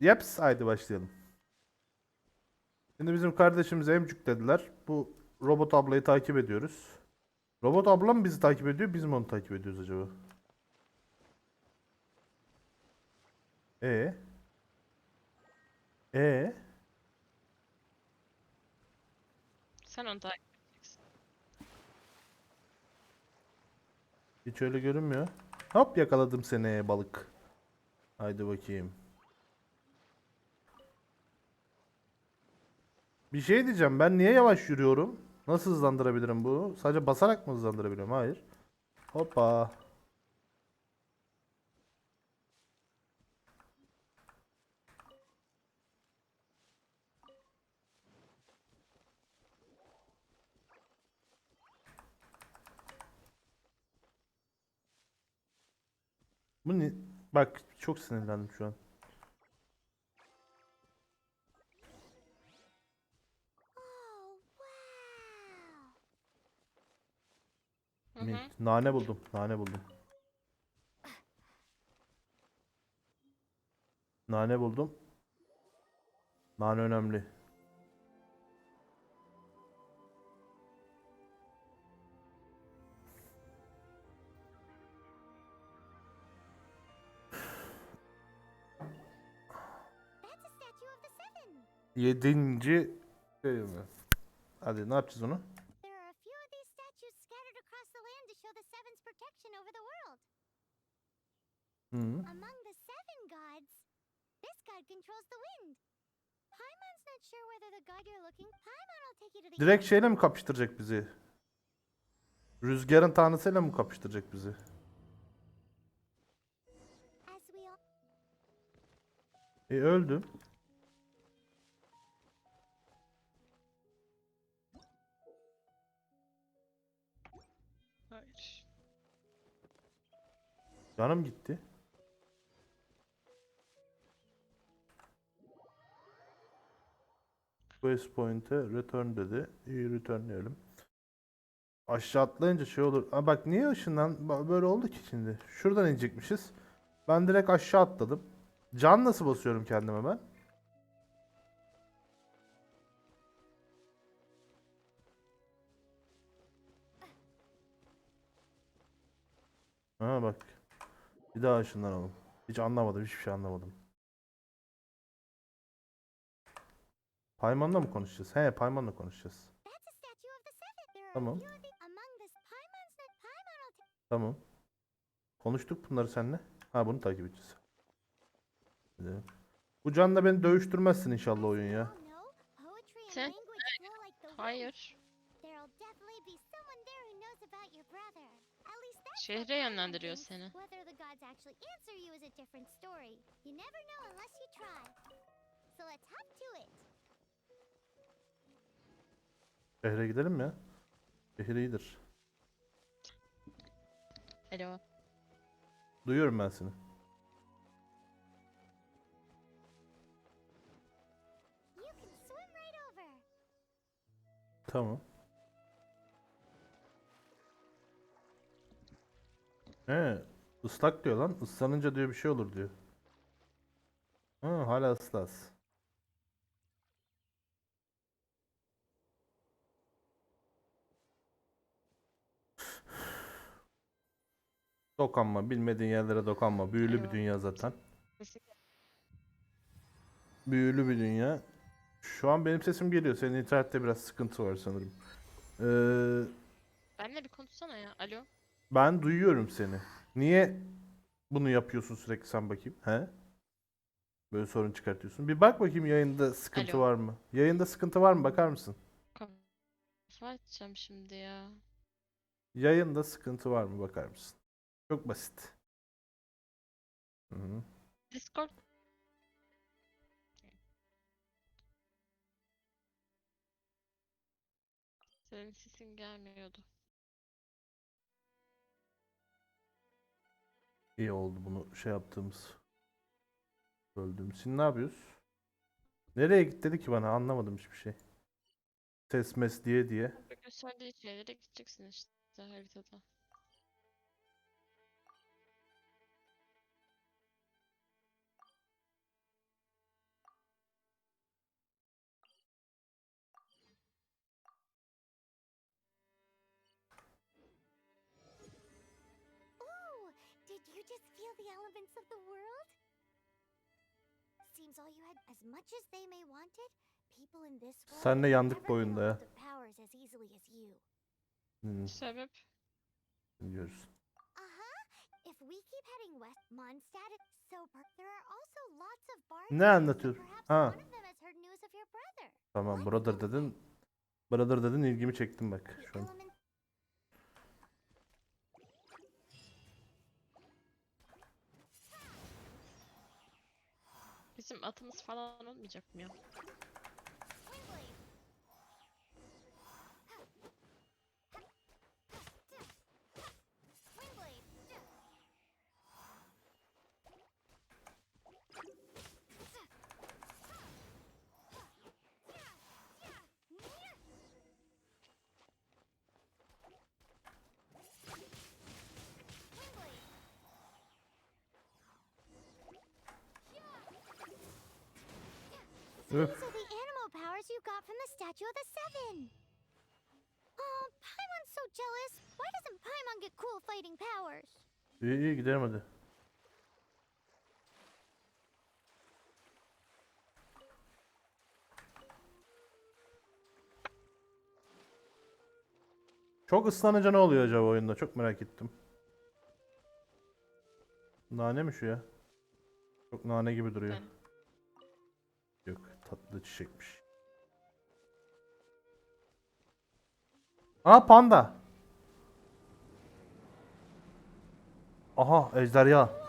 Yeps haydi başlayalım. Şimdi bizim kardeşimize emcük dediler. Bu robot ablayı takip ediyoruz. Robot abla mı bizi takip ediyor, biz mi onu takip ediyoruz acaba? E E Sen onu takip edeceksin. hiç öyle görünmüyor. Hop yakaladım seni balık. Haydi bakayım. Bir şey diyeceğim. Ben niye yavaş yürüyorum? Nasıl hızlandırabilirim bu? Sadece basarak mı hızlandırabiliyorum? Hayır. Hoppa. Bu ne? Bak çok sinirlendim şu an. Hı hı. Nane buldum. Nane buldum. Nane buldum. Nane önemli. Yedinci şey mi? Hadi ne yapacağız onu? There are a few of these statues scattered across the land to show the seven's protection over the world. Hı. Among the seven gods, this god controls the wind. Paimon's not sure whether the god you're looking. Paimon will take you to the Direkt şeyle mi kapıştıracak bizi? Rüzgarın tanrısıyla mı kapıştıracak bizi? E öldüm. Hayır. Canım gitti. Quest point'e return dedi. İyi returnleyelim. Aşağı atlayınca şey olur. Aa bak niye ışından böyle oldu ki şimdi? Şuradan inecekmişiz. Ben direkt aşağı atladım. Can nasıl basıyorum kendime ben? Ha bak. Bir daha ışınlanalım. Hiç anlamadım. Hiçbir şey anlamadım. Payman'la mı konuşacağız? He Payman'la konuşacağız. Tamam. Tamam. Konuştuk bunları seninle. Ha bunu takip edeceğiz. Gidelim. Bu canla beni dövüştürmezsin inşallah oyun ya. Sen-. Hayır. Şehre yönlendiriyor seni. So let's hop to it. Şehre gidelim ya. Şehir iyidir. Alo. Duyuyorum ben seni. Tamam. He, ıslak diyor lan. Islanınca diyor bir şey olur diyor. Ha, hala ıslaz. Dokanma, bilmediğin yerlere dokanma. Büyülü bir dünya zaten. Büyülü bir dünya. Şu an benim sesim geliyor. Senin internette biraz sıkıntı var sanırım. Ee, Benle bir konuşsana ya. Alo. Ben duyuyorum seni. Niye bunu yapıyorsun sürekli sen bakayım? He? Böyle sorun çıkartıyorsun. Bir bak bakayım yayında sıkıntı Alo. var mı? Yayında sıkıntı var mı? Bakar mısın? Açacağım şimdi ya. Yayında sıkıntı var mı? Bakar mısın? Çok basit. Hı -hı. Discord. Senin sesin gelmiyordu. İyi oldu bunu şey yaptığımız. Böldüğümüz. Şimdi ne yapıyoruz? Nereye git dedi ki bana anlamadım hiçbir şey. Ses mes diye diye. Gösterdiği şeylere gideceksin işte haritada. Just feel the elements of the world? Seems all you had as much as they may want it, people in this world Senle yandık never bu oyunda ya. powers as easily as you. Hmm, Sebep? biliyoruz. Uh-huh. If we keep heading west, Mondstadt is so per- there are also lots of bars. Ne anlatıyor? Perhaps Ha. one of them has heard news of your brother. Tamam brother dedin. Brother dedin ilgimi çektim bak The şu an. Bizim atımız falan olmayacak mı ya? These are the animal powers you got from the Statue of the Seven. Oh, Paimon's so jealous. Why doesn't Paimon get cool fighting powers? İyi iyi gidelim hadi. Çok ıslanınca ne oluyor acaba oyunda? Çok merak ettim. Nane mi şu ya? Çok nane gibi duruyor. Ben. Tatlı çiçekmiş. Aa panda. Aha ejderha.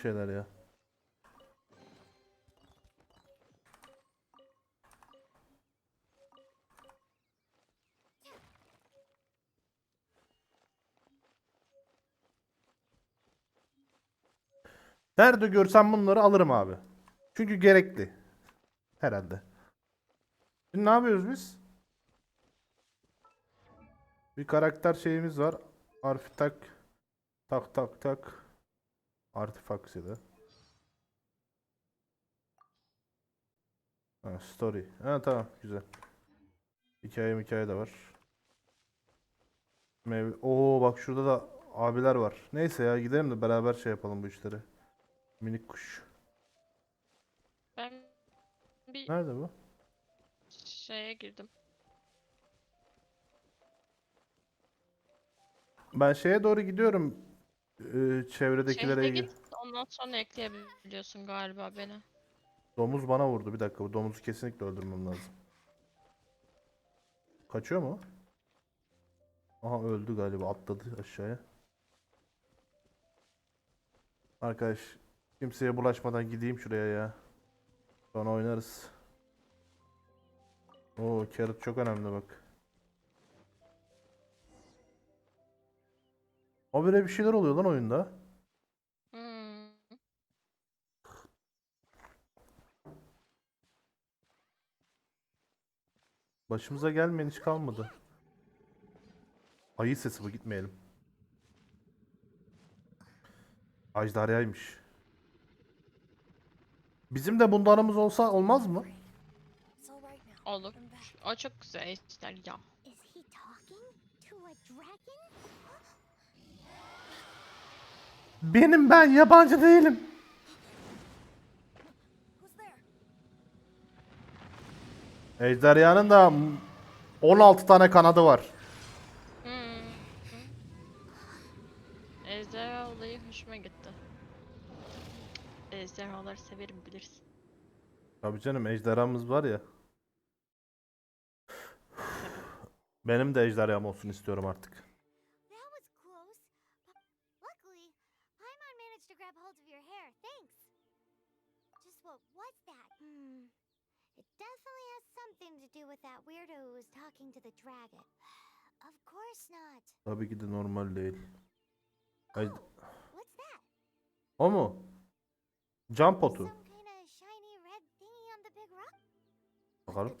Şeyler ya. Nerede görsem bunları alırım abi. Çünkü gerekli. Herhalde. Şimdi ne yapıyoruz biz? Bir karakter şeyimiz var. Harfi tak. Tak tak tak. Artifacts ya da. Ha, story. Ha tamam güzel. Hikaye hikaye de var. Mev Oo bak şurada da abiler var. Neyse ya gidelim de beraber şey yapalım bu işleri. Minik kuş. Ben bir Nerede bu? şeye girdim. Ben şeye doğru gidiyorum. Ee, çevredekilere Şehre git. Ondan sonra ekleyebiliyorsun galiba beni. Domuz bana vurdu. Bir dakika bu domuzu kesinlikle öldürmem lazım. Kaçıyor mu? Aha öldü galiba. Atladı aşağıya. Arkadaş kimseye bulaşmadan gideyim şuraya ya. Sonra oynarız. Oo carrot çok önemli bak. Habire bir şeyler oluyor lan oyunda. Hmm. Başımıza gelmeyen hiç kalmadı. Ayı sesi bu gitmeyelim. Ajdaryaymış. Bizim de bundanımız olsa olmaz mı? Olur. O çok güzel ya. Is he talking to a dragon? Benim ben yabancı değilim. Ejderhanın da 16 tane kanadı var. Hmm. Hı. Ejderha olayı hoşuma gitti. Ejderhaları severim bilirsin. Tabii canım ejderhamız var ya. Benim de ejderham olsun istiyorum artık. Definitely has something to do with that weirdo who was talking to the dragon. of course not. Tabii ki de normal değil. Ay, Oh, what's that? o mu? Cam potu. Bakalım.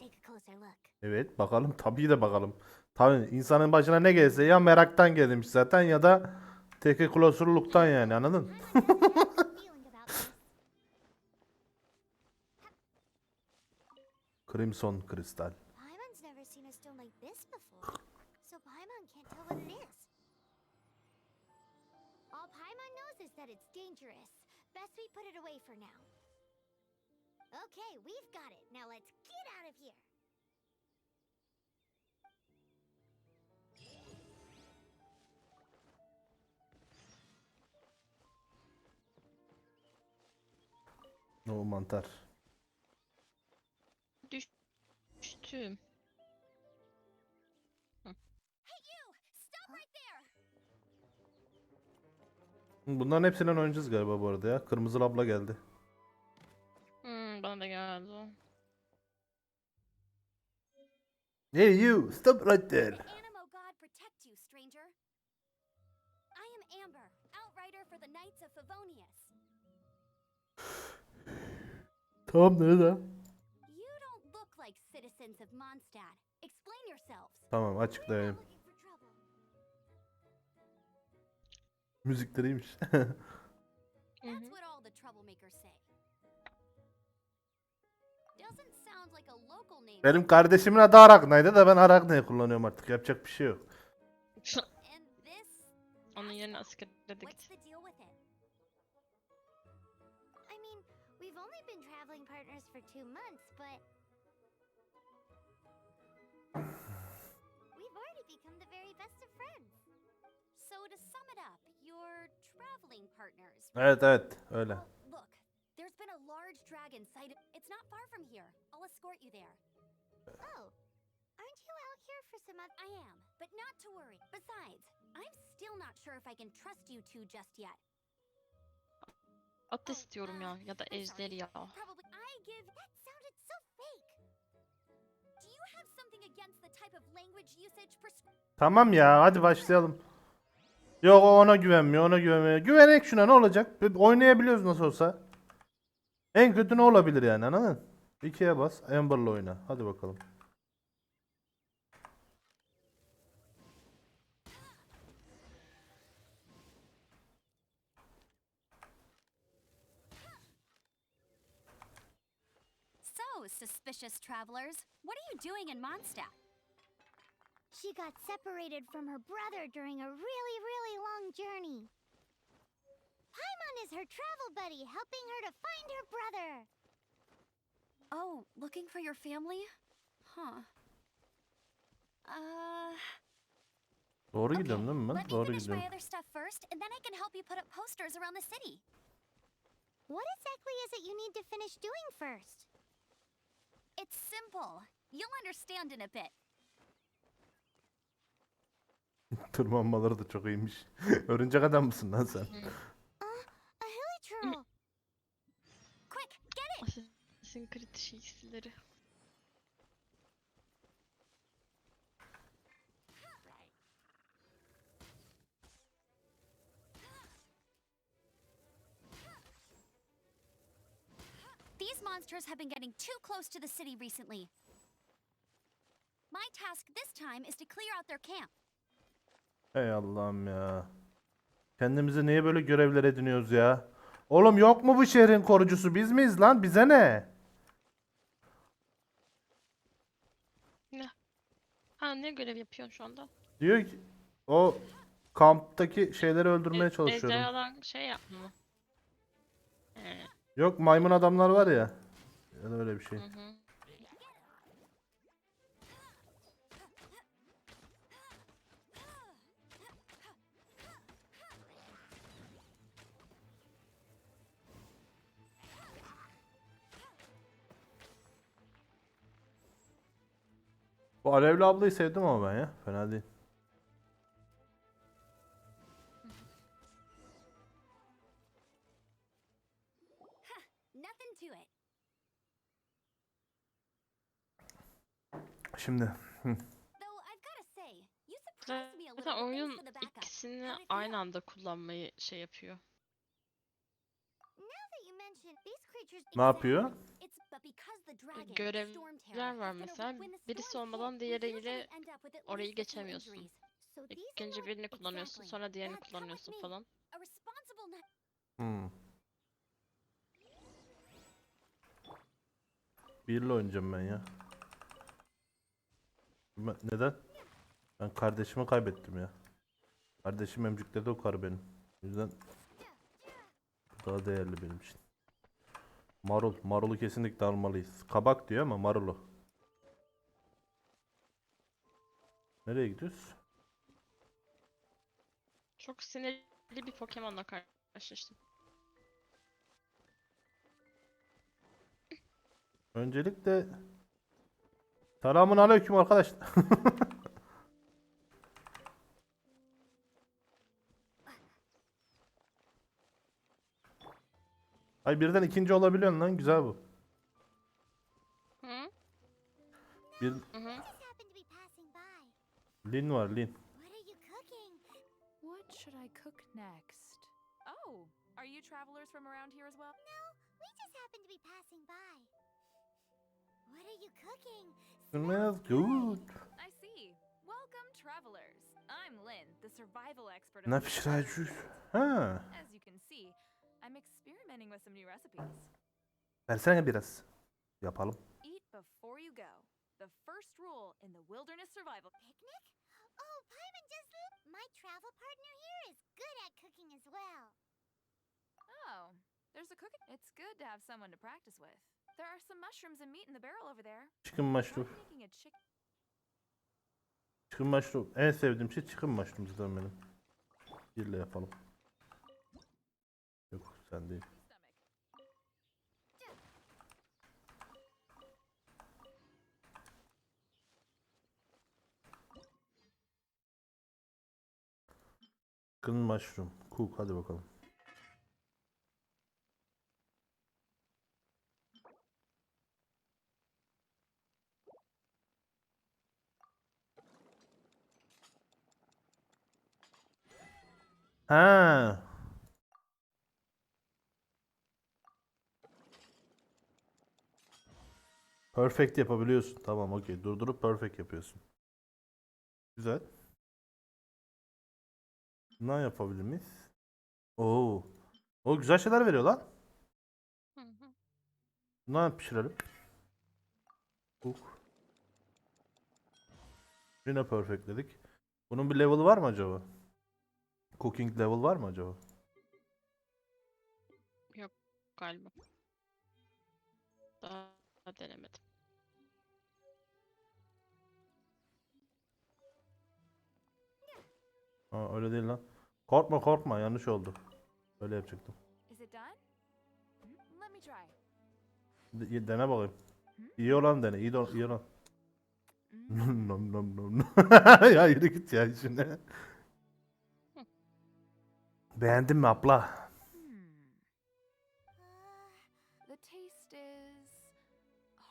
Evet bakalım tabii de bakalım. Tabii insanın başına ne gelse ya meraktan gelmiş zaten ya da teke klosurluktan yani anladın? Crimson Crystal. Paimon's never seen a stone like this before, so Paimon can't tell what it is. All Paimon knows is that it's dangerous. Best we put it away for now. Okay, we've got it. Now let's get out of here. O mantar. Düştüm. Hey, you! Stop right there! Bunların hepsinden oynayacağız galiba bu arada ya. Kırmızı labla geldi. Hmm, bana da geldi o. Hey you, stop right there. May Animo Tamam açıklayayım. Müzikleriymiş. That's hı. what all the troublemakers say. Doesn't sound like a local name. Benim kardeşimin adı Aragna'ydı da ben Aragna'yı kullanıyorum artık. Yapacak bir şey yok. And this. Onun yerine askere de What's git. the deal with it? I mean, we've only been traveling partners for two months, but. So to sum it up, you're traveling partners. Evet evet öyle. Well, look, there's been a large dragon sighted. It's not far from here. I'll escort you there. Oh, aren't you out here for some other. I am, but not to worry. Besides, I'm still not sure if I can trust you two just yet. At istiyorum ya ya da I'm ejderi ya. Probably I give. That sounded so fake! Do you have something against the type of language usage prescribed? Tamam ya hadi başlayalım. Yok ona güvenmiyor ona güvenmiyor. Güvenek şuna ne olacak? Oynayabiliyoruz nasıl olsa. En kötü ne olabilir yani anladın? İkiye bas Amber'la oyna. Hadi bakalım. So, suspicious travelers, what are you doing in Mondstadt? She got separated from her brother during a really, really long journey. Paimon is her travel buddy, helping her to find her brother. Oh, looking for your family? Huh. Uh, Doğru okay. gidiyorum değil mi ben? Let me Doğru finish my gidiyorum. other stuff first, and then I can help you put up posters around the city. What exactly is it you need to finish doing first? It's simple. You'll understand in a bit. Tırmanmaları da çok iyiymiş. Örümcek adam mısın lan sen? Assassin's Creed şeysileri. These monsters have been getting too close to the city recently. My task this time is to clear out their camp. Ey Allah'ım ya. Kendimize niye böyle görevler ediniyoruz ya? Oğlum yok mu bu şehrin korucusu? Biz miyiz lan? Bize ne? Ne? Ha ne görev yapıyorsun şu anda? Diyor ki o kamptaki şeyleri öldürmeye E- çalışıyorum. Ejderhadan şey yapma mı? He, Yok maymun adamlar var ya. Ya da öyle bir şey. hı hı. Bu Alevli ablayı sevdim ama ben ya. Fena değil. Nothing to it. şimdi. Hı. Zaten oyun ikisini aynı anda kullanmayı şey yapıyor. Ne yapıyor? Görevler var mesela. Birisi olmadan diğeriyle orayı geçemiyorsun. not birini kullanıyorsun, sonra diğerini kullanıyorsun falan. Hmm. Birle oynayacağım ben ya. Ben- Neden? Ben kardeşimi kaybettim ya. Kardeşim emcikledi o karı benim. O yüzden daha değerli benim için. Marul. Marulu kesinlikle almalıyız. Kabak diyor ama marulu. Nereye gidiyoruz? Çok sinirli bir Pokemon'la karşılaştım. Öncelikle Selamun aleyküm arkadaşlar. Ay birden ikinci olabiliyorsun lan güzel bu. Hı? Bir Hı hı. Lin var Lin. What are you cooking? What should I cook next? Oh, are you travelers from around here as well? No, we just happen to be passing by. What are you cooking? Smells good. I see. Welcome, travelers. I'm Lynn, the survival expert. Ne of the pişireceğiz? Ha. As experimenting with some new recipes. Versene biraz. Yapalım. Eat before you go. The first rule in the wilderness survival. Picnic? Oh, Paimon just My travel partner here is good at cooking as well. Oh, there's a cooking. It's good to have someone to practice with. There are some mushrooms and meat in the barrel over there. Chicken mushroom. making a chicken. Chicken mushroom. En sevdiğim şey chicken mushroom zaten benim. Birle yapalım. Yok sen değil. Chicken mushroom. Cook hadi bakalım. Ha. Perfect yapabiliyorsun. Tamam okey. Durdurup perfect yapıyorsun. Güzel. Ne yapabilir miyiz? Oo. O güzel şeyler veriyor lan. Ne pişirelim? Cook. Yine perfectledik. Bunun bir level var mı acaba? Cooking level var mı acaba? Galiba. Daha denemedim. Ha öyle değil lan. Korkma korkma yanlış oldu. Öyle yapacaktım. Done? Hmm. De- dene bakayım. İyi olan dene. iyi, de- iyi olan. Mm. nom nom nom nom. ya yürü git ya işine. Beğendin mi abla? Hmm. Uh, The taste is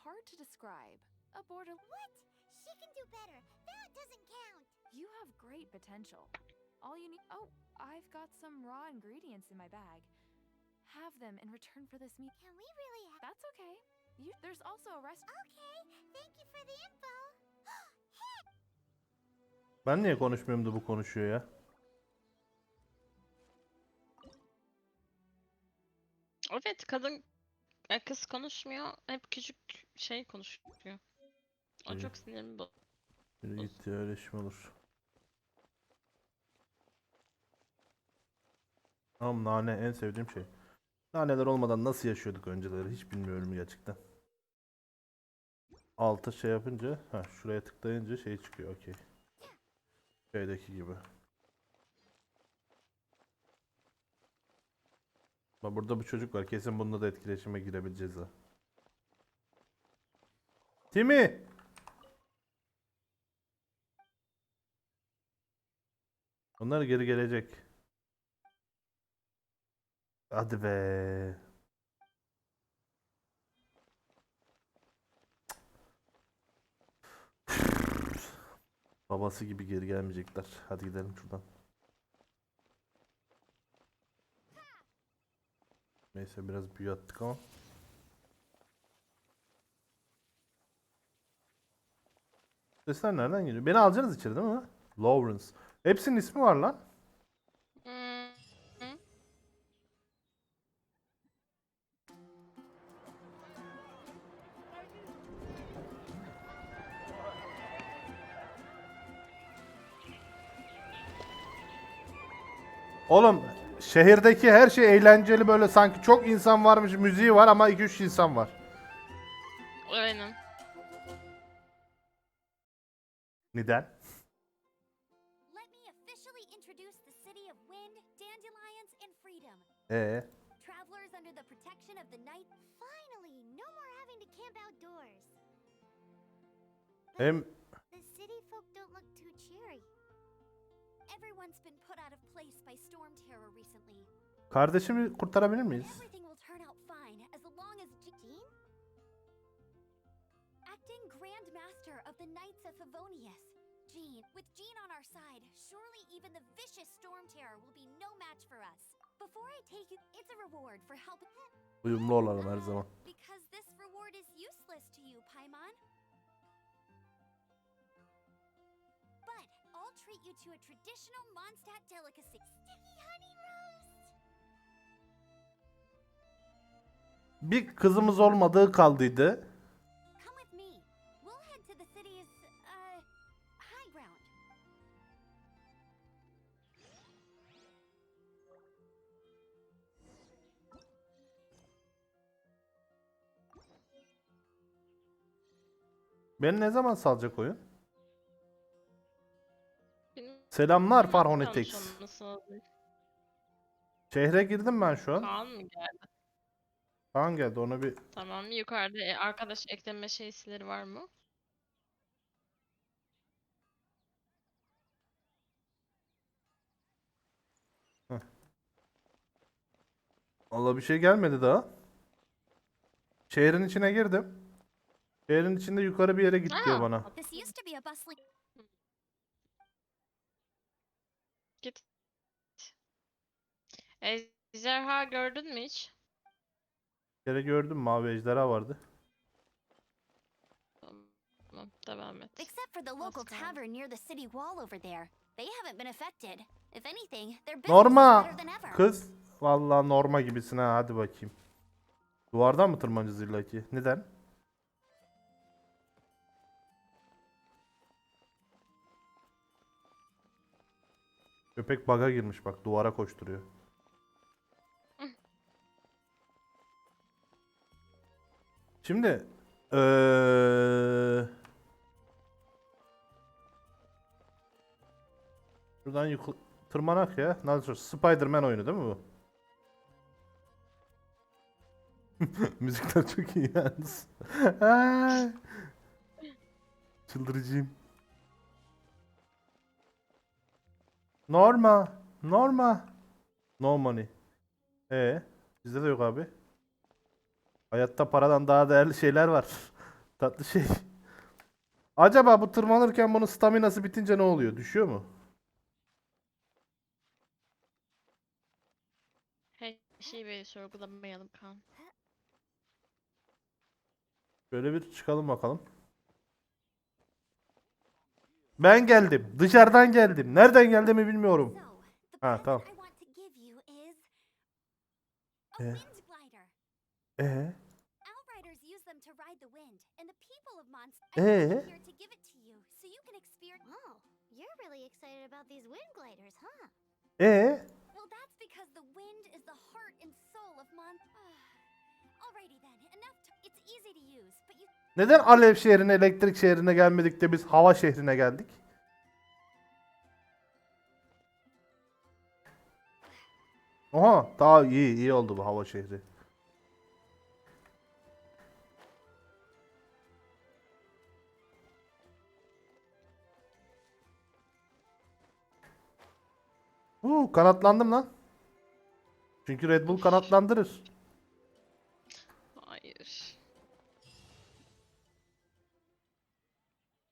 hard to describe. A border. what? She can do better. That doesn't count. You have great potential. All you need. Oh, I've got some raw ingredients in my bag. Have them in return for this meat. Can we really have... That's okay. You, there's also a rest. Okay, thank you for the info. Ben niye konuşmuyorum da bu konuşuyor ya? Evet kadın e, kız konuşmuyor. Hep küçük şey konuşuyor. O İyi. çok sinirimi bozuyor. Git ya öyle olur? Tamam nane en sevdiğim şey. Naneler olmadan nasıl yaşıyorduk önceleri hiç bilmiyorum gerçekten. Altı şey yapınca, ha şuraya tıklayınca şey çıkıyor okey. Şeydeki gibi. Bak burada bir çocuk var kesin bununla da etkileşime girebileceğiz ha. Timmy! Onlar geri gelecek. Hadi be. Babası gibi geri gelmeyecekler. Hadi gidelim şuradan. Neyse biraz büyü attık ama. Sesler nereden geliyor? Beni alacaksınız içeri değil mi? Lawrence. Hepsinin ismi var lan. Şehirdeki her şey eğlenceli böyle sanki çok insan varmış müziği var ama 2-3 insan var. Aynen. Neden? Let me Everyone's been put out of place by storm terror recently. kardeşimi kurtarabilir miyiz? Everything will turn out fine as long as Jean? Acting Grand Master of the Knights of Favonius. Jean, with Jean on our side, surely even the vicious storm terror will be no match for us. Before I take you, it's a reward for helping. Uyumlu olalım her zaman. Because this reward is useless to you, Paimon. I'll treat you to a traditional Mondstadt delicacy. Sticky honey roast! Bir kızımız olmadığı kaldıydı. Come with me. We'll head to the city's, uh, high ground. Beni ne zaman salacak oyun? Selamlar Farhon yanlış Etex. olmasın lazım. Şehre girdim ben şu an. Kaan mı geldi? Kaan geldi onu bir Tamam. Yukarıda e, arkadaş ekleme şeysileri var mı? Allah bir şey gelmedi daha. Şehrin içine girdim. Şehrin içinde yukarı bir yere git diyor bana. This used to be a bustling. Git. Ejderha gördün mü hiç? Bir kere gördüm mavi ejderha vardı. Tamam. Devam et. Except for the local Let's go. tavern near the city wall over there. They haven't been affected. If anything, their business is Norma! better than ever. Kız. Vallahi norma gibisin ha hadi bakayım. Duvardan mı tırmanacağız illaki? Neden? Köpek baga girmiş bak duvara koşturuyor. Şimdi eee Şuradan yukarı tırmanak ya. Nasıl Spider-Man oyunu değil mi bu? Müzikler çok iyi yalnız. Çıldırıcıyım. Norma. Norma. No money. Ee, bizde de yok abi. Hayatta paradan daha değerli şeyler var. Tatlı şey. Acaba bu tırmanırken bunun staminası bitince ne oluyor? Düşüyor mu? Her şeyi böyle sorgulamayalım Kaan. Şöyle bir çıkalım bakalım. Ben geldim. Dışarıdan geldim. Nereden geldiğimi bilmiyorum. Ah, present tamam. I want to give you is a Eh. wind glider. Ee? Outriders use them to ride the wind, and the people of Mondstadt are here to give it to you so you can experience. You're really excited about these wind gliders, huh? Ee? Well, that's because the wind is the heart and soul of Mon. Alrighty then, enough. T- it's easy to use, but you Neden Alev şehrine, elektrik şehrine gelmedik de biz hava şehrine geldik? Oha, daha iyi, iyi oldu bu hava şehri. Uuu kanatlandım lan. Çünkü Red Bull kanatlandırır.